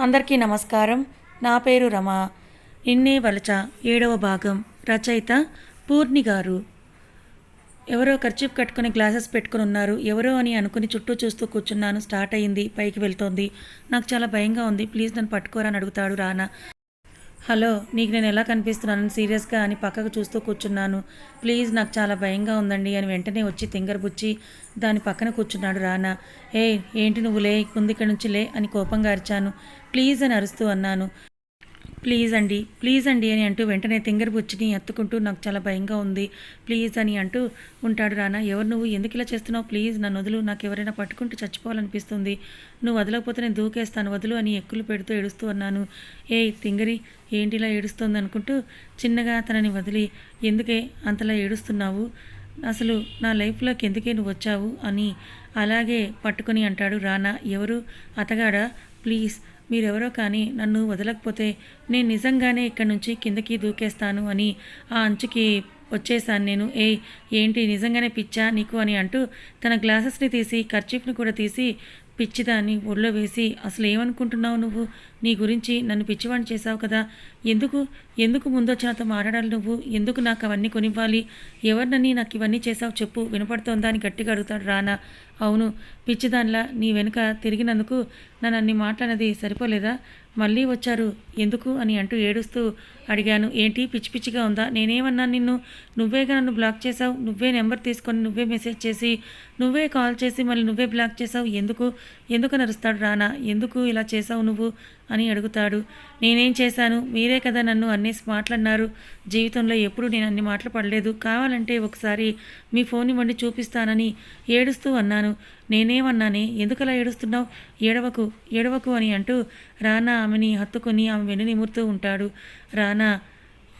అందరికీ నమస్కారం. నా పేరు రమ. నిన్నే వలచ ఏడవ భాగం రచయిత పూర్ణి గారు. ఎవరో ఖర్చీఫ్ కట్టుకుని గ్లాసెస్ పెట్టుకుని ఉన్నారు. ఎవరో అని అనుకుని చుట్టూ చూస్తూ కూర్చున్నాను. స్టార్ట్ అయ్యింది పైకి వెళ్తోంది. నాకు చాలా భయంగా ఉంది. ప్లీజ్ నన్ను పట్టుకోరా అని అడుగుతాడు రానా. హలో నీకు నేను ఎలా కనిపిస్తున్నాను? సీరియస్గా అని పక్కకు చూస్తూ కూర్చున్నాను. ప్లీజ్ నాకు చాలా భయంగా ఉందండి అని వెంటనే వచ్చి తింగరబుచ్చి దాని పక్కన కూర్చున్నాడు రానా. ఏ ఏంటి నువ్వు లే ముందు ఇక్కడి నుంచి లే అని కోపంగా అరిచాను. ప్లీజ్ అని అరుస్తూ అన్నాను. ప్లీజ్ అండి ప్లీజ్ అండి అని అంటూ వెంటనే తింగరబుచ్చిని ఎత్తుకుంటూ నాకు చాలా భయంగా ఉంది. ప్లీజ్ అని అంటూ ఉంటాడు రానా. ఎవరు నువ్వు? ఎందుకు ఇలా చేస్తున్నావు? ప్లీజ్ నన్ను వదులు. నాకు ఎవరైనా పట్టుకుంటూ చచ్చిపోవాలనిపిస్తుంది. నువ్వు వదలకపోతే నేను దూకేస్తాను. వదులు అని ఎక్కులు పెడుతూ ఏడుస్తూ అన్నాను ఏ తింగరి ఏంటిలా ఏడుస్తుంది అనుకుంటూ చిన్నగా తనని వదిలి ఎందుకే అంతలా ఏడుస్తున్నావు? అసలు నా లైఫ్లోకి ఎందుకే నువ్వు వచ్చావు? అని అలాగే పట్టుకొని అంటాడు రానా. ఎవరు? అతగాడా? ప్లీజ్ మీరెవరో కానీ నన్ను వదలకపోతే నేను నిజంగానే ఇక్కడి నుంచి కిందకి దూకేస్తాను అని ఆ అంచుకి వచ్చేసాను నేను. ఏ ఏంటి నిజంగానే పిచ్చా నీకు అని అంటూ తన గ్లాసెస్ని తీసి కర్చీఫ్ని కూడా తీసి పిచ్చిదాన్ని ఒళ్ళో వేసి అసలు ఏమనుకుంటున్నావు నువ్వు? నీ గురించి నన్ను పిచ్చివాణి చేశావు కదా. ఎందుకు? ఎందుకు ముందొచ్చినతో మాట్లాడాలి నువ్వు? ఎందుకు నాకు అవన్నీ కొనివ్వాలి? ఎవరినని నాకు ఇవన్నీ చేసావు చెప్పు. వినపడుతోందా? అని గట్టిగా అడుగుతాడు రానా. అవును పిచ్చిదానిలా నీ వెనుక తిరిగినందుకు నన్ను అన్ని మాట్లాడినది సరిపోలేదా? మళ్ళీ వచ్చారు. ఎందుకు అని అంటూ ఏడుస్తూ అడిగాను. ఏంటి? పిచ్చి పిచ్చిగా ఉందా? నేనేమన్నాను నిన్ను నువ్వేగా నన్ను బ్లాక్ చేసావు నువ్వే నెంబర్ తీసుకొని నువ్వే మెసేజ్ చేసి నువ్వే కాల్ చేసి మళ్ళీ నువ్వే బ్లాక్ చేసావు ఎందుకు? ఎందుకు నరుస్తాడు రానా? ఎందుకు ఇలా చేసావు నువ్వు? అని అడుగుతాడు. నేనేం చేశాను? మీరే కదా నన్ను అన్నేసి మాట్లాడినారు జీవితంలో ఎప్పుడు నేను అన్ని మాటలు పడలేదు. కావాలంటే ఒకసారి మీ ఫోన్ ఇవ్వండి చూపిస్తానని ఏడుస్తూ అన్నాను. నేనేమన్నానే? ఎందుకలా ఏడుస్తున్నావు? ఏడవకు ఏడవకు అని అంటూ రానా ఆమెని హత్తుకొని ఆమె వెను నిమురుతూ ఉంటాడు. రానా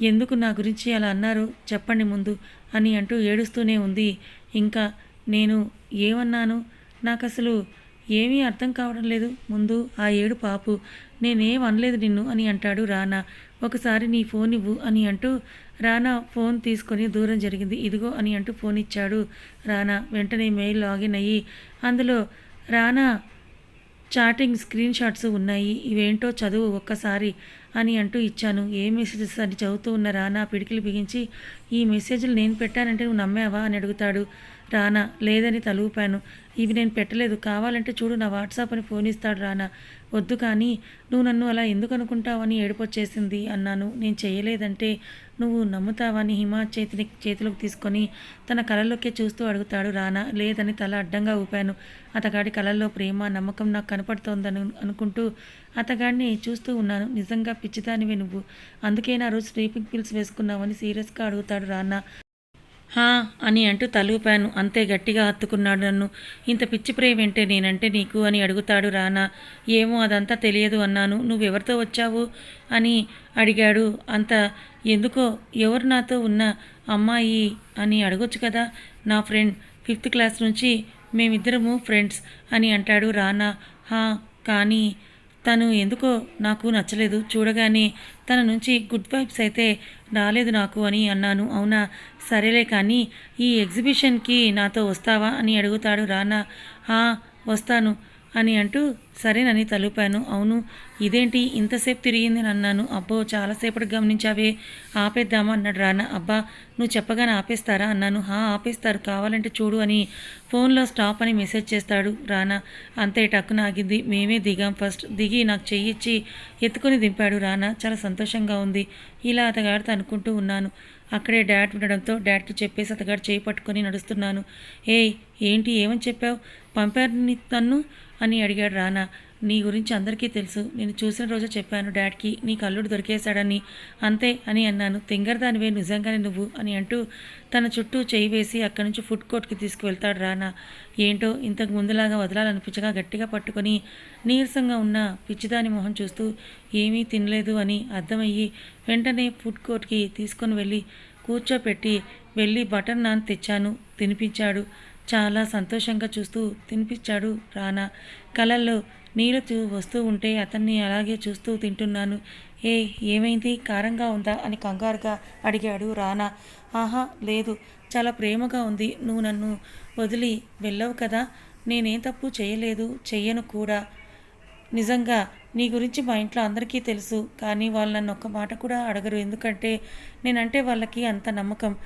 ఎందుకు నా గురించి అలా అన్నారు? చెప్పండి ముందు అని అంటూ ఏడుస్తూనే ఉంది. ఇంకా నేను ఏమన్నాను? నాకు అసలు ఏమీ అర్థం కావడం లేదు. ముందు ఆ ఏడు పాపు నేనేం అనలేదు నిన్ను అని అంటాడు రానా. ఒకసారి నీ ఫోన్ ఇవ్వు అని అంటూ రానా ఫోన్ తీసుకొని దూరం జరిగింది. ఇదిగో అని అంటూ ఫోన్ ఇచ్చాడు రానా. వెంటనే మెయిల్ లాగిన్ అయ్యి అందులో రానా చాటింగ్ స్క్రీన్ షాట్స్ ఉన్నాయి. ఇవేంటో చదువు ఒక్కసారి అని అంటూ ఇచ్చాను. ఏ మెసేజెస్ అని చదువుతూ ఉన్న రానా పిడికిలు బిగించి ఈ మెసేజ్లు నేను పెట్టానంటే నువ్వు నమ్మావా అని అడుగుతాడు. రానా లేదని తలూపాను. ఇవి నేను పెట్టలేదు. కావాలంటే చూడు నా వాట్సాప్ అని ఫోన్ ఇస్తాడు రానా. వద్దు కానీ నువ్వు నన్ను అలా ఎందుకు అనుకుంటావని ఏడుపొచ్చేసింది అన్నాను. నేను చేయలేదంటే నువ్వు నమ్ముతావని హిమ చేతిని చేతిలోకి తీసుకొని తన కళల్లోకే చూస్తూ అడుగుతాడు రానా. లేదని తల అడ్డంగా ఊపాను. అతగాడి కళల్లో ప్రేమ నమ్మకం నాకు కనపడుతోందని అనుకుంటూ అతగాడిని చూస్తూ ఉన్నాను. నిజంగా పిచ్చిదానివే నువ్వు. అందుకే నా రోజు స్లీపింగ్ పిల్స్ వేసుకున్నావని సీరియస్గా అడుగుతాడు రానా. హా అని అంటూ తలుపాను. అంతే గట్టిగా హత్తుకున్నాడు నన్ను. ఇంత పిచ్చి ప్రేమేంటే నేనంటే నీకు అని అడుగుతాడు రానా. ఏమో అదంతా తెలియదు అన్నాను. నువ్వెవరితో వచ్చావు? అని అడిగాడు. అంత ఎందుకో? ఎవరు నాతో ఉన్న అమ్మాయి అని అడగొచ్చు కదా? నా ఫ్రెండ్. ఫిఫ్త్ క్లాస్ నుంచి మేమిద్దరము ఫ్రెండ్స్ అని అంటాడు రానా. హా కానీ తను ఎందుకో నాకు నచ్చలేదు. చూడగానే తన నుంచి గుడ్ వైబ్స్ అయితే రాలేదు నాకు అని అన్నాను. అవునా? సరేలే కానీ ఈ ఎగ్జిబిషన్కి నాతో వస్తావా? అని అడుగుతాడు రానా. వస్తాను. అని అంటూ సరేనని తలుపాను. అవును ఇదేంటి? ఇంతసేపు తిరిగింది అన్నాను అబ్బో చాలాసేపటి గమనించావే. ఆపేద్దామా అన్నాడు రానా. అబ్బా నువ్వు చెప్పగానే ఆపేస్తారా? అన్నాను. హా ఆపేస్తారు. కావాలంటే చూడు అని ఫోన్లో స్టాప్ అని మెసేజ్ చేస్తాడు రానా. అంతే టక్కున ఆగింది. మేమే దిగాం ఫస్ట్. దిగి నాకు చెయ్యిచ్చి ఎత్తుకొని దింపాడు రానా. చాలా సంతోషంగా ఉంది. ఇలా అతగాడితో అనుకుంటూ ఉన్నాను. అక్కడే డాడ్ ఉండడంతో డాడ్కి చెప్పేసి అతగాడు చేయి పట్టుకొని నడుస్తున్నాను. ఏయ్ ఏంటి? ఏమని చెప్పావు? పంపారు తన్ను అని అడిగాడు రానా. నీ గురించి అందరికీ తెలుసు. నేను చూసిన రోజు చెప్పాను డాడ్కి నీ కల్లుడు దొరికేశాడని. అంతే అని అన్నాను. తింగరదానివే నిజంగానే నువ్వు అని అంటూ తన చుట్టూ చేయి వేసి అక్కడి నుంచి ఫుడ్ కోర్ట్కి తీసుకువెళ్తాడు రానా. ఏంటో ఇంతకు ముందులాగా వదలాలనిపించగా గట్టిగా పట్టుకొని నీరసంగా ఉన్న పిచ్చిదాని మొహం చూస్తూ ఏమీ తినలేదు అని అర్థమయ్యి వెంటనే ఫుడ్ కోర్ట్కి తీసుకొని వెళ్ళి కూర్చోపెట్టి వెళ్ళి బటర్ నాన్ తెచ్చాను తినిపించాడు. చాలా సంతోషంగా చూస్తూ తినిపించాడు రానా. కలల్లో నీళ్ళు వస్తూ ఉంటే అతన్ని అలాగే చూస్తూ తింటున్నాను. ఏ ఏమైంది? కారంగా ఉందా? అని కంగారుగా అడిగాడు రానా. ఆహా లేదు. చాలా ప్రేమగా ఉంది. నువ్వు నన్ను వదిలి వెళ్ళవు కదా? నేనేం తప్పు చేయలేదు. చెయ్యను కూడా. నిజంగా నీ గురించి మా ఇంట్లో అందరికీ తెలుసు. కానీ వాళ్ళు నన్ను ఒక్క మాట కూడా అడగరు. ఎందుకంటే నేనంటే వాళ్ళకి అంత నమ్మకం.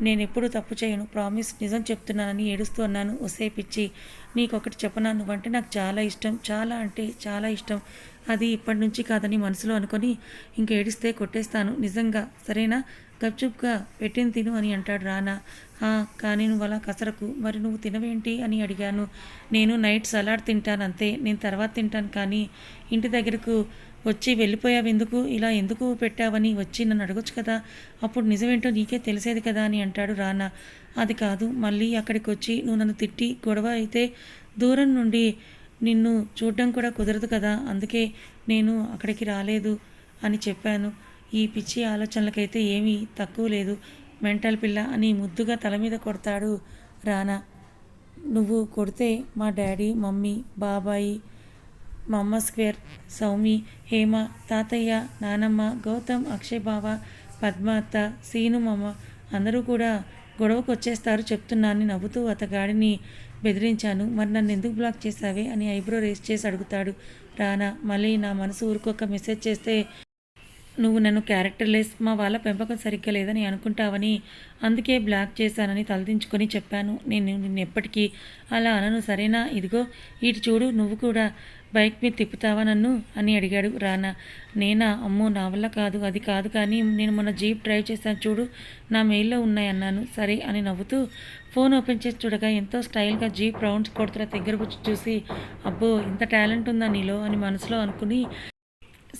నేను ఎప్పుడు తప్పు చేయను. ప్రామిస్ నిజం చెప్తున్నానని ఏడుస్తూ అన్నాను. ఒసే పిచ్చి. నీకొకటి చెప్పనా? నువ్వంటే నాకు చాలా ఇష్టం. చాలా అంటే చాలా ఇష్టం. అది ఇప్పటి నుంచి కాదని మనసులో అనుకొని ఇంక ఏడిస్తే కొట్టేస్తాను. నిజంగా. సరేనా? గప్చుప్గా పెట్టింది తిను అని అంటాడు రానా. కానీ నువ్వు అలా కసరకు. మరి నువ్వు తినవేంటి అని అడిగాను. నేను నైట్ సలాడ్ తింటాను అంతే. నేను తర్వాత తింటాను కానీ ఇంటి దగ్గరకు వచ్చి వెళ్ళిపోయావు ఎందుకు? ఇలా ఎందుకు పెట్టావని వచ్చి నన్ను అడగొచ్చు కదా. అప్పుడు నిజమేంటో నీకే తెలిసేది కదా అని అంటాడు రానా. అది కాదు మళ్ళీ అక్కడికి వచ్చి నువ్వు నన్ను తిట్టి గొడవ అయితే దూరం నుండి నిన్ను చూడడం కూడా కుదరదు కదా. అందుకే నేను అక్కడికి రాలేదు అని చెప్పాను. ఈ పిచ్చి ఆలోచనలకైతే ఏమీ తక్కువ లేదు. మెంటల్ పిల్ల అని ముద్దుగా తల మీద కొడతాడు రానా. నువ్వు కొడితే మా డాడీ మమ్మీ బాబాయి మా అమ్మ స్క్వేర్ సౌమి హేమ తాతయ్య నానమ్మ గౌతమ్ అక్షయ్ బావ పద్మ అత్త సీను అందరూ కూడా గొడవకు వచ్చేస్తారు చెప్తున్నానని నవ్వుతూ అతగాడిని బెదిరించాను. మరి నన్ను ఎందుకు బ్లాక్ చేశావే? అని ఐబ్రో రేస్ చేసి అడుగుతాడు. రానా మళ్ళీ నా మనసు ఊరికొక మెసేజ్ చేస్తే నువ్వు నన్ను క్యారెక్టర్లెస్ మా వాళ్ళ పెంపకం సరిగ్గా లేదని అనుకుంటావని అందుకే బ్లాక్ చేశానని తలదించుకొని చెప్పాను. నేను నిన్ను ఎప్పటికీ అలా అనను సరేనా? ఇదిగో ఇటు చూడు నువ్వు కూడా బైక్ మీద తిప్పుతావా నన్ను? అని అడిగాడు రానా. నేనా? అమ్మో నా వల్ల కాదు అది కాదు కానీ నేను మొన్న జీప్ డ్రైవ్ చేశాను చూడు నా మెయిల్లో ఉన్నాయి అన్నాను. సరే అని నవ్వుతూ ఫోన్ ఓపెన్ చేసి చూడగా ఎంతో స్టైల్గా జీప్ రౌండ్స్ కొడుతున్న దగ్గర వచ్చి చూసి అబ్బో ఇంత టాలెంట్ ఉందా నీలో? అని మనసులో అనుకుని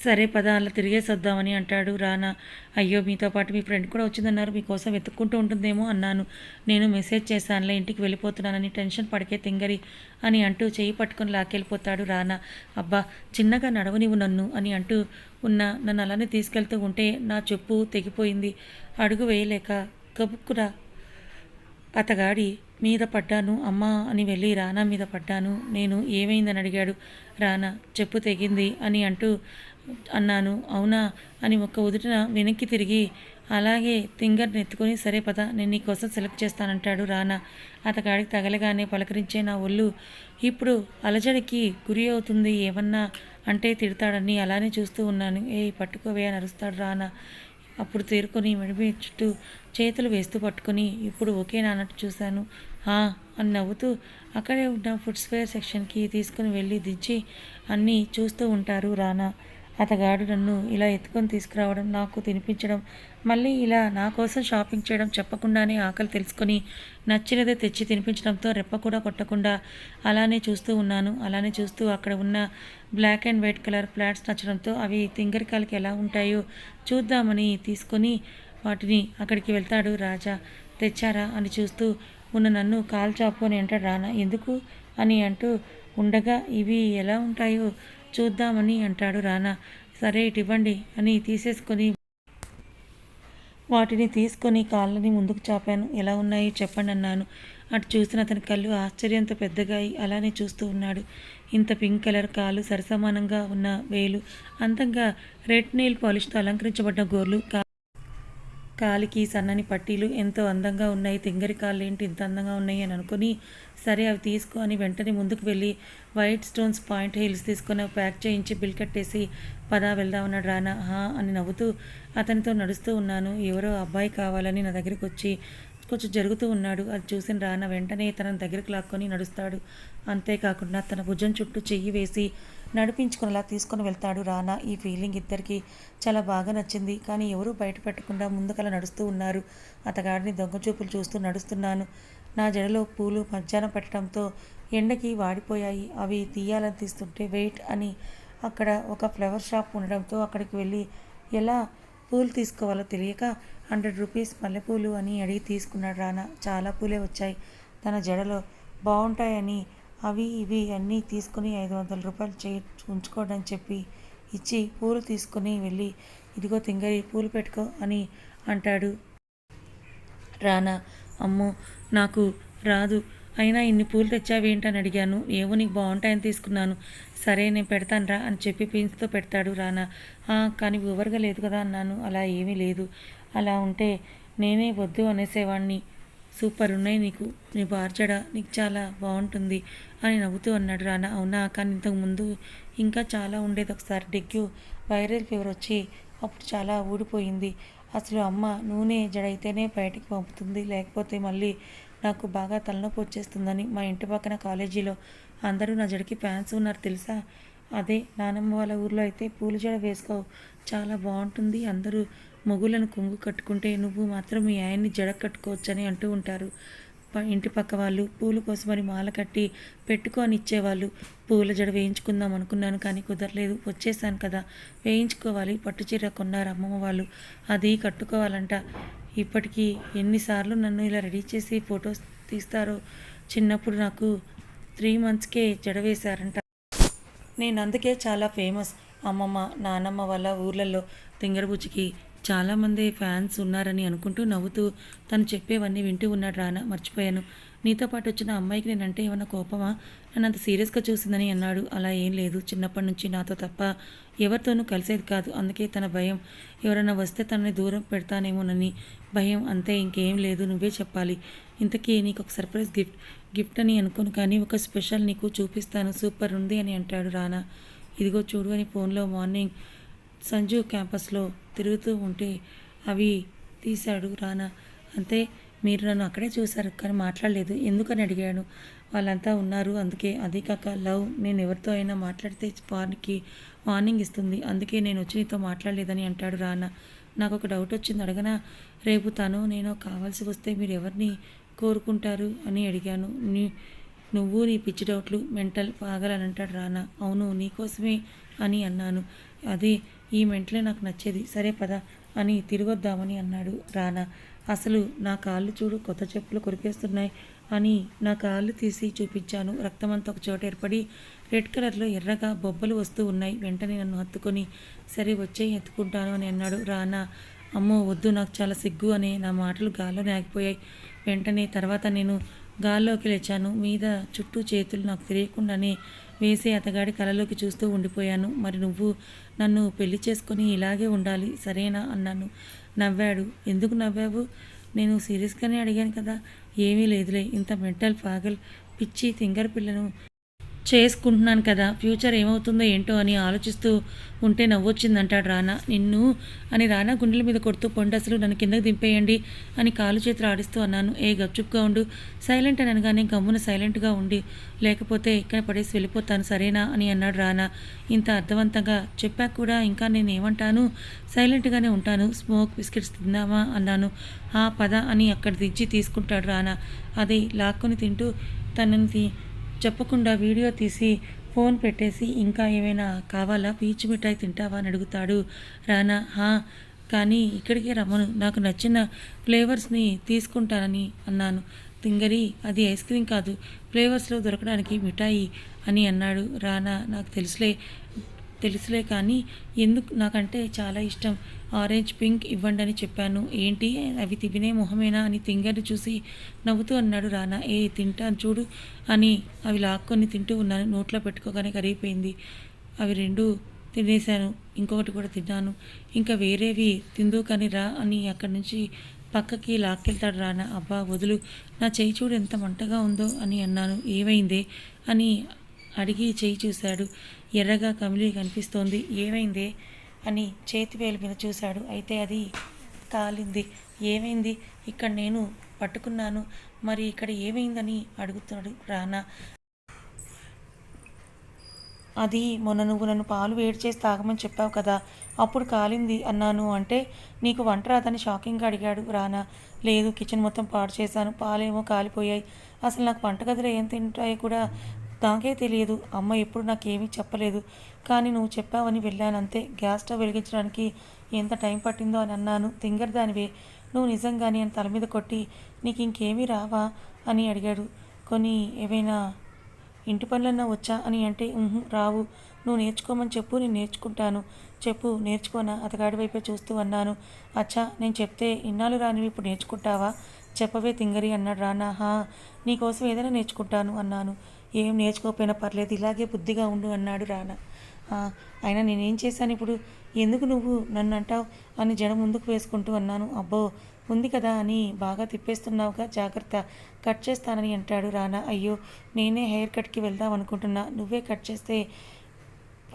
సరే పద అలా తిరిగేసొద్దామని అంటాడు రానా. అయ్యో మీతో పాటు మీ ఫ్రెండ్ కూడా వచ్చిందన్నారు. మీకోసం వెతుక్కుంటూ ఉంటుందేమో అన్నాను. నేను మెసేజ్ చేశానులే ఇంటికి వెళ్ళిపోతున్నానని టెన్షన్ పడికే తింగరి అని అంటూ చేయి పట్టుకొని లాకెళ్ళిపోతాడు రానా. అబ్బా చిన్నగా నడవనివ్వు నన్ను అని అంటూ ఉన్న. నన్ను అలానే తీసుకెళ్తూ ఉంటే నా చెప్పు తెగిపోయింది. అడుగు వేయలేక కబుక్కురా అతగాడి మీద పడ్డాను. అమ్మా అని వెళ్ళి రానా మీద పడ్డాను. నేను ఏమైందని అడిగాడు. రానా చెప్పు తెగింది అని అంటూ అన్నాను. అవునా? అని ఒక్క ఉదుటన వెనక్కి తిరిగి అలాగే తింగర్ ఎత్తుకొని సరే పద నేను నీకోసం సెలెక్ట్ చేస్తానంటాడు రానా. అతగాడికి తగలగానే పలకరించే నా ఒళ్ళు. ఇప్పుడు అలజడికి గురి అవుతుంది ఏమన్నా అంటే తిడతాడని అలానే చూస్తూ ఉన్నాను. ఏ పట్టుకోవే అని అరుస్తాడు రానా. అప్పుడు తేరుకొని మెడిపి చుట్టూ చేతులు వేస్తూ పట్టుకొని ఇప్పుడు ఓకే నాన్నట్టు చూశాను. "ఆ" అని నవ్వుతూ అక్కడే ఉన్న ఫుడ్స్వేర్ సెక్షన్కి తీసుకుని వెళ్ళి దించి అన్నీ చూస్తూ ఉంటారు రానా. అతగాడు నన్ను ఇలా ఎత్తుకొని తీసుకురావడం నాకు తినిపించడం మళ్ళీ ఇలా నా కోసం షాపింగ్ చేయడం చెప్పకుండానే ఆకలి తెలుసుకొని నచ్చినదే తెచ్చి తినిపించడంతో రెప్ప కూడా కొట్టకుండా అలానే చూస్తూ ఉన్నాను. అలానే చూస్తూ అక్కడ ఉన్న black and white colour flats నచ్చడంతో అవి తింగరికాలకి ఎలా ఉంటాయో చూద్దామని తీసుకొని వాటిని అక్కడికి వెళ్తాడు. రాజా తెచ్చారా? అని చూస్తూ ఉన్న నన్ను కాల్ చాపు అని అంటాడు. రానా ఎందుకు? అని అంటూ ఉండగా ఇవి ఎలా ఉంటాయో చూద్దామని అంటాడు రానా. సరే ఇటు ఇవ్వండి అని తీసేసుకొని వాటిని తీసుకొని కాళ్ళని ముందుకు చాపాను. ఎలా ఉన్నాయి చెప్పండి అన్నాను. అటు చూసిన అతని కళ్ళు ఆశ్చర్యంతో పెద్దగా అయి అలానే చూస్తూ ఉన్నాడు. ఇంత పింక్ కలర్ కాళ్ళు సరసమానంగా ఉన్న వేలు అందంగా రెడ్ నెయిల్ పాలిష్తో అలంకరించబడ్డ గోర్లు కా కాలికి సన్నని పట్టీలు ఎంతో అందంగా ఉన్నాయి. తింగరి కాళ్ళు ఏంటి ఇంత అందంగా ఉన్నాయి అని అనుకుని సరే అవి తీసుకొని వెంటనే ముందుకు వెళ్ళి వైట్ స్టోన్స్ పాయింట్ హీల్స్ తీసుకొని ప్యాక్ చేయించి బిల్ కట్టేసి పదా వెళ్దామన్నాడు రానా. హా అని నవ్వుతూ అతనితో నడుస్తూ ఉన్నాను. ఎవరో అబ్బాయి కావాలని నా దగ్గరికి వచ్చి కొంచెం జరుగుతూ ఉన్నాడు. అది చూసిన రానా వెంటనే తన దగ్గరకు లాక్కొని నడుస్తాడు. అంతేకాకుండా తన భుజం చుట్టూ చెయ్యి వేసి నడిపించుకునేలా తీసుకొని వెళ్తాడు రానా. ఈ ఫీలింగ్ ఇద్దరికి చాలా బాగా నచ్చింది. కానీ ఎవరూ బయట పెట్టకుండా ముందుకలా నడుస్తూ ఉన్నారు. అతగాడిని దొంగ చూపులు చూస్తూ నడుస్తున్నాను. నా జడలో పూలు మధ్యాహ్నం పెట్టడంతో ఎండకి వాడిపోయాయి. అవి తీయాలని తీస్తుంటే వెయిట్ అని అక్కడ ఒక ఫ్లవర్ షాప్ ఉండడంతో అక్కడికి వెళ్ళి ఎలా పూలు తీసుకోవాలో తెలియక హండ్రెడ్ రూపీస్ మల్లెపూలు అని అడిగి తీసుకున్నాడు రానా. చాలా పూలే వచ్చాయి. తన జడలో బాగుంటాయని అవి ఇవి అన్నీ తీసుకుని ఐదు వందల రూపాయలు చే ఉంచుకోవడం చెప్పి ఇచ్చి పూలు తీసుకుని వెళ్ళి ఇదిగో తింగరి పూలు పెట్టుకో అని అంటాడు రానా. అమ్మో నాకు రాదు. అయినా ఇన్ని పూలు తెచ్చావేంటని అడిగాను. ఏవో నీకు బాగుంటాయని తీసుకున్నాను. సరే నేను పెడతాను రా అని చెప్పి పీన్స్తో పెడతాడు రానా. కానీ ఓవర్గా లేదు కదా అన్నాను. అలా ఏమీ లేదు. అలా ఉంటే నేనే వద్దు అనేసేవాడిని సూపర్ ఉన్నాయి నీకు. నీ బార్చడ నీకు చాలా బాగుంటుంది అని నవ్వుతూ అన్నాడు రానా. అవునా? కానీ ఇంతకుముందు ఇంకా చాలా ఉండేది ఒకసారి. డెగ్యూ వైరల్ ఫీవర్ వచ్చి అప్పుడు చాలా ఊడిపోయింది. అసలు అమ్మ నూనె జడైతేనే బయటికి పంపుతుంది. లేకపోతే మళ్ళీ నాకు బాగా తలనొప్పి వచ్చేస్తుందని మా ఇంటి పక్కన కాలేజీలో అందరూ నా జడకి ఫ్యాన్స్ ఉన్నారు తెలుసా? అదే నానమ్మ వాళ్ళ ఊర్లో అయితే పూల జడ వేసుకో చాలా బాగుంటుంది. అందరూ మొగులను కొంగు కట్టుకుంటే నువ్వు మాత్రం మీ ఆయన్ని జడ కట్టుకోవచ్చని అంటూ ఉంటారు. ఇంటి పక్క వాళ్ళు పూల కోసమని మాల కట్టి పెట్టుకొని ఇచ్చేవాళ్ళు పూల జడ వేయించుకుందాం అనుకున్నాను కానీ కుదరలేదు. వచ్చేసాను కదా. వేయించుకోవాలి. పట్టు చీర కొన్నారు అమ్మమ్మ వాళ్ళు. అది కట్టుకోవాలంట. ఇప్పటికీ ఎన్నిసార్లు నన్ను ఇలా రెడీ చేసి ఫొటోస్ తీస్తారో చిన్నప్పుడు నాకు త్రీ మంత్స్కే జడ వేశారంట. నేను అందుకే చాలా ఫేమస్. అమ్మమ్మ నానమ్మ వాళ్ళ ఊర్లలో తింగరబుచ్చికి చాలామంది ఫ్యాన్స్ ఉన్నారని అనుకుంటూ నవ్వుతూ తను చెప్పేవన్నీ వింటూ ఉన్నాడు రానా. మర్చిపోయాను. నీతో పాటు వచ్చిన అమ్మాయికి నేనంటే ఏమన్నా కోపమా? నన్ను అంత సీరియస్గా చూసిందని అన్నాడు. అలా ఏం లేదు. చిన్నప్పటి నుంచి నాతో తప్ప ఎవరితోనూ కలిసేది కాదు. అందుకే తన భయం ఎవరైనా వస్తే తనని దూరం పెడతానేమోనని భయం అంతే ఇంకేం లేదు. నువ్వే చెప్పాలి. ఇంతకీ నీకు ఒక సర్ప్రైజ్ గిఫ్ట్ గిఫ్ట్ అని అనుకోను కానీ ఒక స్పెషల్ నీకు చూపిస్తాను. సూపర్ ఉంది అని అంటాడు రానా. ఇదిగో చూడు అని ఫోన్లో మార్నింగ్ సంజు క్యాంపస్లో తిరుగుతూ ఉంటే అవి తీశాడు రానా. అంతే మీరు నన్ను అక్కడే చూశారు కానీ మాట్లాడలేదు. ఎందుకని అడిగాను వాళ్ళంతా ఉన్నారు. అందుకే అదే కాక లవ్ నేను ఎవరితో అయినా మాట్లాడితే వారికి వార్నింగ్ ఇస్తుంది. అందుకే నేను వచ్చి నీతో మాట్లాడలేదని అంటాడు రానా. నాకు ఒక డౌట్ వచ్చింది. అడగనా? రేపు తను నేను కావాల్సి వస్తే మీరు ఎవరిని కోరుకుంటారు అని అడిగాను. నీ నువ్వు నీ పిచ్చి డౌట్లు మెంటల్ పాగలని అంటాడు రానా. అవును నీకోసమే అని అన్నాను. అదే ఈ మెంట్లే నాకు నచ్చేది. సరే పద అని తిరిగొద్దామని అన్నాడు రానా. అసలు నా కాళ్ళు చూడు కొత్త చెప్పులు కొరికేస్తున్నాయి అని నా కాళ్ళు తీసి చూపించాను. రక్తమంతా ఒక చోట ఏర్పడి రెడ్ కలర్లో ఎర్రగా బొబ్బలు వస్తూ ఉన్నాయి. వెంటనే నన్ను హత్తుకొని సరే వచ్చే ఎత్తుకుంటాను అని అన్నాడు రానా. అమ్మో వద్దు నాకు చాలా సిగ్గు అనే నా మాటలు గాల్లోనే ఆగిపోయాయి వెంటనే తర్వాత నేను గాల్లోకి లేచాను. మీద చుట్టూ చేతులు నాకు తెలియకుండానే వేసే అతగాడి కలలోకి చూస్తూ ఉండిపోయాను. మరి నువ్వు నన్ను పెళ్ళి చేసుకొని ఇలాగే ఉండాలి సరేనా? అన్నాను. నవ్వాడు. ఎందుకు నవ్వావు? నేను సీరియస్గానే అడిగాను కదా. ఏమీ లేదులే. ఇంత మెంటల్ పాగల్ పిచ్చి తింగర పిల్లను చేసుకుంటున్నాను కదా ఫ్యూచర్ ఏమవుతుందో ఏంటో అని ఆలోచిస్తూ ఉంటే నవ్వొచ్చిందంటాడు రానా. నిన్ను అని రానా గుండెల మీద కొడుతూ పొండి అసలు నన్ను కిందకు దింపేయండి అని కాలు చేతులు ఆడిస్తూ అన్నాను. ఏ గప్చుప్గా ఉండు. సైలెంట్ అని అనగానే గమ్మున సైలెంట్గా ఉండి లేకపోతే ఇక్కడ పడేసి వెళ్ళిపోతాను సరేనా అని అన్నాడు రానా. ఇంత అర్థవంతంగా చెప్పాక కూడా ఇంకా నేను ఏమంటాను? సైలెంట్గానే ఉంటాను. స్మోక్ బిస్కెట్స్ తిందామా? అన్నాను. ఆ పద అని అక్కడ దిచ్చి తీసుకుంటాడు రానా. అది లాక్కొని తింటూ తనని చెప్పకుండా వీడియో తీసి ఫోన్ పెట్టేసి ఇంకా ఏమైనా కావాలా? పీచు మిఠాయి తింటావా? అని అడుగుతాడు రానా. హా కానీ ఇక్కడికే రమ్మను నాకు నచ్చిన ఫ్లేవర్స్ని తీసుకుంటానని అన్నాను. తింగరి అది ఐస్ క్రీమ్ కాదు. ఫ్లేవర్స్లో దొరకడానికి మిఠాయి అని అన్నాడు రానా. నాకు తెలుసులే. తెలుసులే కానీ ఎందుకు నాకంటే చాలా ఇష్టం. ఆరెంజ్ పింక్ ఇవ్వండి అని చెప్పాను. ఏంటి? అవి తివినే మొహమేనా అని తింగర్ని చూసి నవ్వుతూ అన్నాడు రానా. ఏ తింటాను చూడు అని అవి లాక్కొని తింటూ ఉన్నాను. నోట్లో పెట్టుకోగానే కరిగిపోయింది. అవి రెండు తినేశాను. ఇంకొకటి కూడా తిన్నాను. ఇంకా వేరేవి తిందు కానీ రా అని అక్కడి నుంచి పక్కకి లాక్కెళ్తాడు రానా. అబ్బా వదులు. నా చేయి చూడు ఎంత మంటగా ఉందో అని అన్నాను. ఏమైందే? అని అడిగి చేయి చూశాడు. ఎర్రగా కమిలి కనిపిస్తోంది. ఏమైందే? అని చేతి వేలు మీద చూశాడు. అయితే అది కాలింది. ఏమైంది? ఇక్కడ నేను పట్టుకున్నాను. మరి ఇక్కడ ఏమైందని అడుగుతాడు రానా. అది మొన్న నువ్వు నన్ను పాలు వేడి చేసి తాగమని చెప్పావు కదా. అప్పుడు కాలింది అన్నాను అంటే నీకు వంట రాదని షాకింగ్గా అడిగాడు రానా. లేదు కిచెన్ మొత్తం పాడు చేశాను. పాలేమో కాలిపోయాయి. అసలు నాకు వంటగదిలో ఏం తింటాయో కూడా నాకే తెలియదు. అమ్మ ఎప్పుడు నాకేమీ చెప్పలేదు. కానీ నువ్వు చెప్పావని వెళ్ళాను అంతే గ్యాస్ స్టవ్ వెలిగించడానికి ఎంత టైం పట్టిందో అని అన్నాను. తింగర్ దానివే నువ్వు నిజంగానే అని తల మీద కొట్టి నీకు ఇంకేమీ రావా? అని అడిగాడు. కొన్ని ఏవైనా ఇంటి పనులన్నా వచ్చా? అని అంటే రావు. నువ్వు నేర్చుకోమని చెప్పు నేను నేర్చుకుంటాను. చెప్పు నేర్చుకోనా అతగాడి వైపే చూస్తూ అన్నాను. అచ్చా నేను చెప్తే ఇన్నాళ్ళు రానివి ఇప్పుడు నేర్చుకుంటావా? చెప్పవే తింగరి అన్నాడు రానా. హా నీకోసం ఏదైనా నేర్చుకుంటాను అన్నాను. ఏం నేర్చుకోకపోయినా పర్లేదు ఇలాగే బుద్ధిగా ఉండు అన్నాడు రానా. అయినా నేనేం చేశాను ఇప్పుడు? ఎందుకు నువ్వు నన్ను అంటావు? అని జడ ముందుకు వేసుకుంటూ అన్నాను. అబ్బో ఉంది కదా అని బాగా తిప్పేస్తున్నావుగా జాగ్రత్త. కట్ చేస్తానని అంటాడు రానా. అయ్యో నేనే హెయిర్ కట్కి వెళ్దాం అనుకుంటున్నా. నువ్వే కట్ చేస్తే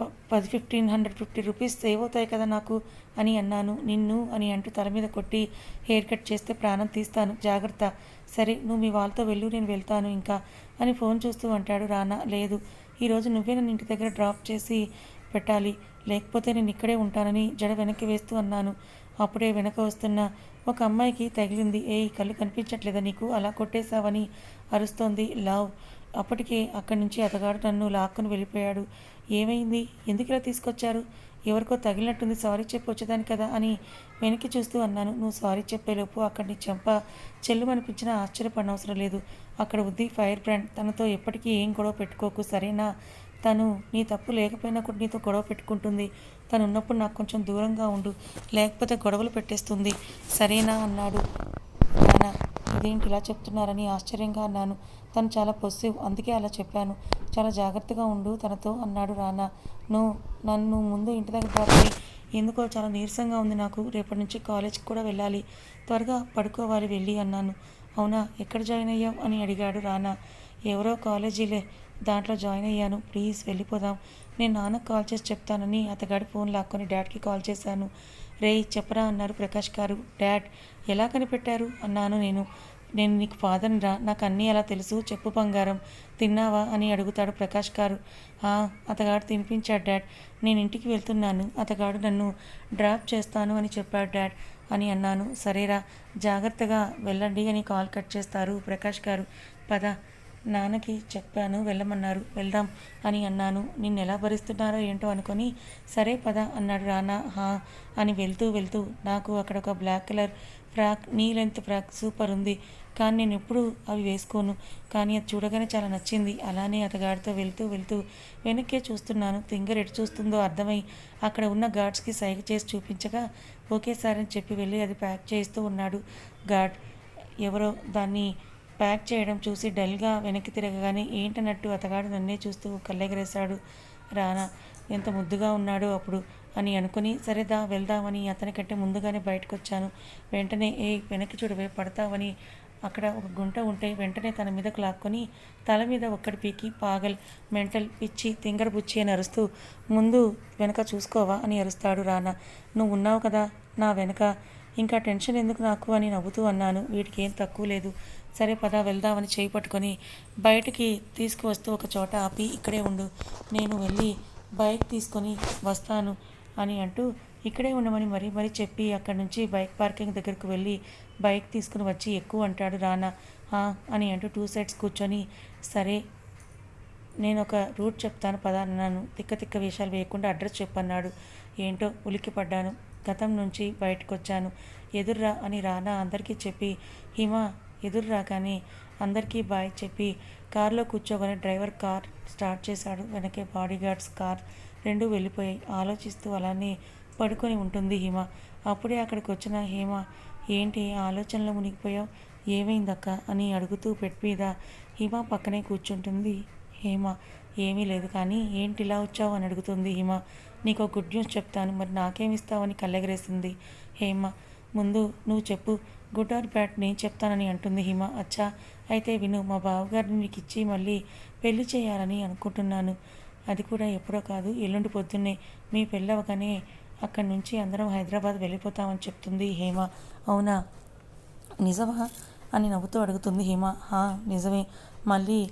ప- పది fifteen hundred fifty rupees save అవుతాయి కదా నాకు అని అన్నాను. నిన్ను అని అంటూ తల మీద కొట్టి హెయిర్ కట్ చేస్తే ప్రాణం తీస్తాను. జాగ్రత్త. సరే నువ్వు మీ వాళ్ళతో వెళ్ళు నేను వెళ్తాను ఇంకా అని ఫోన్ చూస్తూ అంటాడు రానా. లేదు ఈరోజు నువ్వే నన్ను ఇంటి దగ్గర డ్రాప్ చేసి పెట్టాలి. లేకపోతే నేను ఇక్కడే ఉంటానని జడ వెనక్కి వేస్తూ అన్నాను. అప్పుడే వెనక వస్తున్న ఒక అమ్మాయికి తగిలింది. ఏ కళ్ళు కనిపించట్లేదా నీకు? అలా కొట్టేశావని అరుస్తోంది లవ్. అప్పటికే అక్కడి నుంచి అతగాడు నన్ను లాక్కుని వెళ్ళిపోయాడు. ఏమైంది? ఎందుకు ఇలా తీసుకొచ్చారు? ఎవరికో తగిలినట్టుంది సారీ చెప్పి వచ్చేదాన్ని కదా అని వెనక్కి చూస్తూ అన్నాను. నువ్వు సారీ చెప్పేలోపు అక్కడి నీ చెంప చెల్లు అనిపించినా ఆశ్చర్యపడనవసరం లేదు. అక్కడ ఉంది ఫైర్ బ్రాండ్. తనతో ఎప్పటికీ ఏం గొడవ పెట్టుకోకు సరేనా? తను నీ తప్పు లేకపోయినా కూడా నీతో గొడవ పెట్టుకుంటుంది. తను ఉన్నప్పుడు నాకు కొంచెం దూరంగా ఉండు. లేకపోతే గొడవలు పెట్టేస్తుంది. సరేనా అన్నాడు నాన్న అదేంటి ఇలా చెప్తున్నారని ఆశ్చర్యంగా అన్నాను. తను చాలా పొసివ్ అందుకే అలా చెప్పాను. చాలా జాగ్రత్తగా ఉండు తనతో అన్నాడు రానా. నువ్వు నన్ను ముందు ఇంటి దగ్గర డ్రాప్ ఎందుకో చాలా నీరసంగా ఉంది నాకు. రేపటి నుంచి కాలేజ్కి కూడా వెళ్ళాలి. త్వరగా పడుకోవాలి వెళ్ళి అన్నాను. అవునా ఎక్కడ జాయిన్ అయ్యావు అని అడిగాడు రానా. ఎవరో కాలేజీలే దాంట్లో జాయిన్ అయ్యాను. ప్లీజ్ వెళ్ళిపోదాం. నేను నాన్నకు కాల్ చేసి చెప్తానని అతగాడి ఫోన్ లాక్కొని డాడ్కి కాల్ చేశాను. రేయ్ చెప్పరా అన్నారు ప్రకాష్ గారు. డాడ్ ఎలా కనిపెట్టారు? అన్నాను నేను. నేను నీకు ఫాదర్ని రా. నాకు అన్నీ ఎలా తెలుసు? చెప్పు బంగారం. తిన్నావా? అని అడుగుతాడు ప్రకాష్ గారు. "ఆ, అతగాడు తినిపించాడు డాడ్. నేను ఇంటికి వెళ్తున్నాను. అతగాడు నన్ను డ్రాప్ చేస్తాను అని చెప్పాడు డాడ్ అని అన్నాను. సరేరా జాగ్రత్తగా వెళ్ళండి అని కాల్ కట్ చేస్తారు ప్రకాష్ గారు. పద నాన్నకి చెప్పాను వెళ్ళమన్నారు. వెళ్దాం అని అన్నాను. నిన్ను ఎలా భరిస్తున్నారో ఏంటో అనుకొని సరే పద అన్నాడు రానా. హా అని వెళ్తూ వెళ్తూ నాకు అక్కడ ఒక black colour frock knee length frock super ఉంది. కానీ నేను ఎప్పుడు అవి వేసుకోను. కానీ అది చూడగానే చాలా నచ్చింది. అలానే అతగాడితో వెళ్తూ వెళ్తూ వెనక్కే చూస్తున్నాను. తింగర్ ఎటు చూస్తుందో అర్థమై అక్కడ ఉన్న గార్డ్స్కి సైగ చేసి చూపించగా ఒకేసారి అని చెప్పి వెళ్ళి అది ప్యాక్ చేస్తూ ఉన్నాడు గార్డ్ ఎవరో దాన్ని ప్యాక్ చేయడం చూసి డల్గా వెనక్కి తిరగగానే ఏంటన్నట్టు అతగాడు నన్నే చూస్తూ కళ్ళెగరేశాడు రానా? ఎంత ముద్దుగా ఉన్నాడో అప్పుడు. అని అనుకుని సరేదా వెళ్దామని అతనికంటే ముందుగానే బయటకు వచ్చాను వెంటనే ఏ వెనక్కి చూడవే పడతావని. అక్కడ ఒక గుంట ఉంటే వెంటనే తన మీదకు లాక్కొని తల మీద ఒక్కడి పీకి పాగల్ మెంటల్ పిచ్చి తింగరబుచ్చి అని అరుస్తూ ముందు వెనక చూసుకోవా? అని అరుస్తాడు రానా. నువ్వు ఉన్నావు కదా నా వెనక. ఇంకా టెన్షన్ ఎందుకు నాకు? అని నవ్వుతూ అన్నాను. వీటికి ఏం తక్కువ లేదు. సరే పదా వెళ్దామని చేయి పట్టుకొని బయటికి తీసుకువస్తూ ఒక చోట ఆపి ఇక్కడే ఉండు. నేను వెళ్ళి బైక్ తీసుకొని వస్తాను. అని అంటూ ఇక్కడే ఉండమని మరీ మరీ చెప్పి అక్కడి నుంచి బైక్ పార్కింగ్ దగ్గరకు వెళ్ళి బైక్ తీసుకుని వచ్చి ఎక్కువ అంటాడు రానా. "ఆ" అని అంటూ టూ సైడ్స్ కూర్చొని సరే నేను ఒక రూట్ చెప్తాను పదా అన్నాను. తిక్క తిక్క వేషాలు వేయకుండా అడ్రస్ చెప్పన్నాడు. ఏంటో ఉలిక్కి పడ్డాను గతం నుంచి బయటకు వచ్చాను ఎదుర్రా అని రానా అందరికీ చెప్పి హిమ ఎదుర్రా కానీ అందరికీ బాయ్ చెప్పి కారులో కూర్చోగానే డ్రైవర్ కార్ స్టార్ట్ చేశాడు. వెనకే బాడీగార్డ్స్ కార్ రెండు వెళ్ళిపోయాయి. ఆలోచిస్తూ అలానే పడుకొని ఉంటుంది హిమ. అప్పుడే అక్కడికి వచ్చిన హేమ ఏంటి ఆలోచనలో మునిగిపోయావు? ఏమైందక్క? అని అడుగుతూ పెట్టి మీద హిమ పక్కనే కూర్చుంటుంది. హేమ ఏమీ లేదు కానీ ఏంటి ఇలా వచ్చావు? అని అడుగుతుంది హిమ. నీకు ఒక గుడ్ న్యూస్ చెప్తాను. మరి నాకేమిస్తావని కళ్ళెగరేసింది హేమ ముందు నువ్వు చెప్పు. గుడ్ ఆర్ బ్యాడ్ నేను చెప్తానని అంటుంది హిమ. అచ్చా అయితే విను. మా బావగారిని నీకు ఇచ్చి మళ్ళీ పెళ్ళి చేయాలని అనుకుంటున్నాను. అది కూడా ఎప్పుడో కాదు. ఎల్లుండి పొద్దున్నే మీ పెళ్ళవగానే అక్కడి నుంచి అందరం హైదరాబాద్ వెళ్ళిపోతామని చెప్తుంది హేమ. అవునా? నిజమా? అని నవ్వుతూ అడుగుతుంది హేమ. హా నిజమే. మళ్ళీ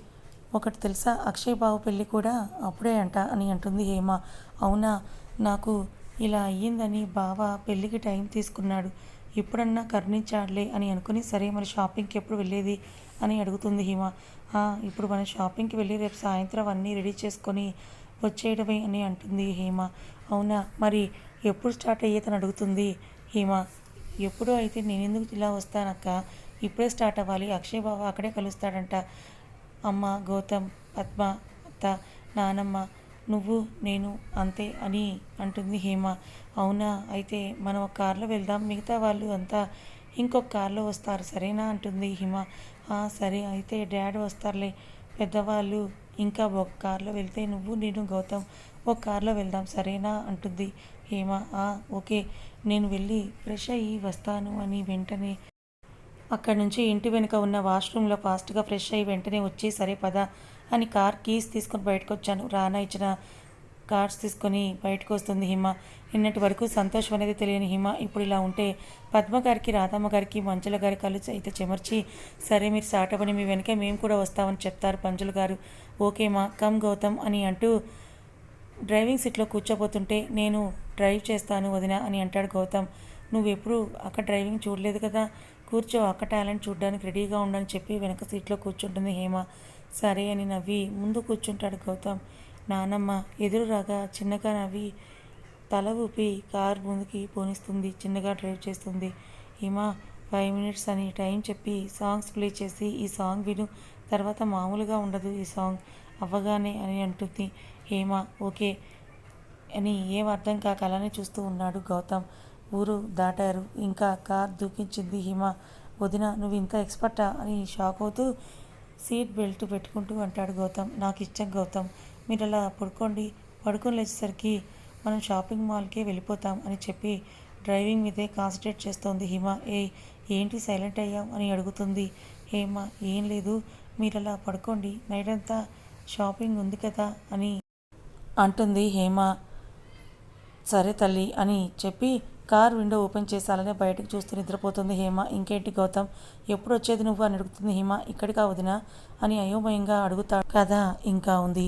ఒకటి తెలుసా? అక్షయ్ బాబు పెళ్ళి కూడా అప్పుడే అంట అని అంటుంది హేమ. అవునా? నాకు ఇలా అయ్యిందని బావ పెళ్ళికి టైం తీసుకున్నాడు. ఇప్పుడన్నా కరుణించాడులే అని అనుకుని సరే మరి షాపింగ్కి ఎప్పుడు వెళ్ళేది? అని అడుగుతుంది హిమ. ఇప్పుడు మనం షాపింగ్కి వెళ్ళి రేపు సాయంత్రం అన్నీ రెడీ చేసుకొని వచ్చేయడమే అని అంటుంది హేమ. అవునా? మరి ఎప్పుడు స్టార్ట్ అయ్యేదని అడుగుతుంది హేమ. ఎప్పుడూ అయితే నేను ఎందుకు ఇలా వస్తానక్క? ఇప్పుడే స్టార్ట్ అవ్వాలి. అక్షయ్ బావ అక్కడే కలుస్తాడంట. అమ్మ గౌతమ్ పద్మ అత్త నానమ్మ నువ్వు నేను అంతే అని అంటుంది హేమ. అవునా? అయితే మనం ఒక కార్లో వెళ్దాం. మిగతా వాళ్ళు అంతా ఇంకొక కార్లో వస్తారు. సరేనా? అంటుంది హిమ. "ఆ, సరే. అయితే డాడ్ వస్తారులే. పెద్దవాళ్ళు ఇంకా ఒక కార్లో వెళ్తే నువ్వు నేను గౌతమ్ ఒక కార్లో వెళ్దాం. సరేనా? అంటుంది హేమ. ఓకే. నేను వెళ్ళి ఫ్రెష్ అయ్యి వస్తాను అని వెంటనే అక్కడి నుంచి ఇంటి వెనుక ఉన్న వాష్రూమ్లో ఫాస్ట్గా ఫ్రెష్ అయ్యి వెంటనే వచ్చి సరే పద అని కార్ కీస్ తీసుకొని బయటకు వచ్చాను. రానా ఇచ్చిన కార్డ్స్ తీసుకొని బయటకు వస్తుంది హిమ. నిన్నటి వరకు సంతోషం అనేది తెలియని హిమ. ఇప్పుడు ఇలా ఉంటే పద్మ గారికి రాధమ్మ గారికి మంజుల గారి కళ్ళు అయితే చెమర్చి సరే మీరు స్టార్ట్ అవ్వని మీ వెనకే మేము కూడా వస్తామని చెప్తారు పంజుల గారు. ఓకేమా కమ్ గౌతమ్ అని అంటూ డ్రైవింగ్ సీట్లో కూర్చోబోతుంటే నేను డ్రైవ్ చేస్తాను వదిన అని అంటాడు గౌతమ్. నువ్వు ఎప్పుడు అక్కడ డ్రైవింగ్ చూడలేదు కదా? కూర్చో అక్క టాలెంట్ చూడడానికి రెడీగా ఉండని చెప్పి వెనక సీట్లో కూర్చుంటుంది హేమ. సరే అని నవ్వి ముందు కూర్చుంటాడు గౌతమ్. నానమ్మ ఎదురు రాగా చిన్నగా నవ్వి తల ఊపి కార్ ముందుకి పోనిస్తుంది. చిన్నగా డ్రైవ్ చేస్తుంది. హిమ ఫైవ్ మినిట్స్ అని టైం చెప్పి సాంగ్స్ ప్లే చేసి ఈ సాంగ్ విను. తర్వాత మామూలుగా ఉండదు ఈ సాంగ్. అవ్వగానే అని అంటుంది. హేమ ఓకే అని ఏం అర్థం కాక అలానే చూస్తూ ఉన్నాడు గౌతమ్. ఊరు దాటారు. ఇంకా కార్ దూకించింది హిమ. వదిన నువ్వు ఇంత ఎక్స్పర్టా? అని షాక్ అవుతూ సీట్ బెల్ట్ పెట్టుకుంటూ అంటాడు గౌతమ్. నాకు ఇష్టం గౌతమ్. మీరు అలా పడుకోండి. పడుకొని లేచేసరికి మనం షాపింగ్ మాల్కే వెళ్ళిపోతాం అని చెప్పి డ్రైవింగ్ మీదే కాన్సన్ట్రేట్ చేస్తోంది హిమ. ఏ ఏంటి సైలెంట్ అయ్యాం అని అడుగుతుంది. హేమ ఏం లేదు. మీరు అలా పడుకోండి. నైట్ అంతా షాపింగ్ ఉంది కదా అని అంటుంది హేమ. సరే తల్లి అని చెప్పి కార్ విండో ఓపెన్ చేసాలని బయటకు చూస్తూ నిద్రపోతుంది హేమ. ఇంకేంటి గౌతమ్? ఎప్పుడు వచ్చేది నువ్వు అని అడుగుతుంది హేమ. ఇక్కడికా వదినా అని అయోమయంగా అడుగుతాడు. కదా ఇంకా ఉంది.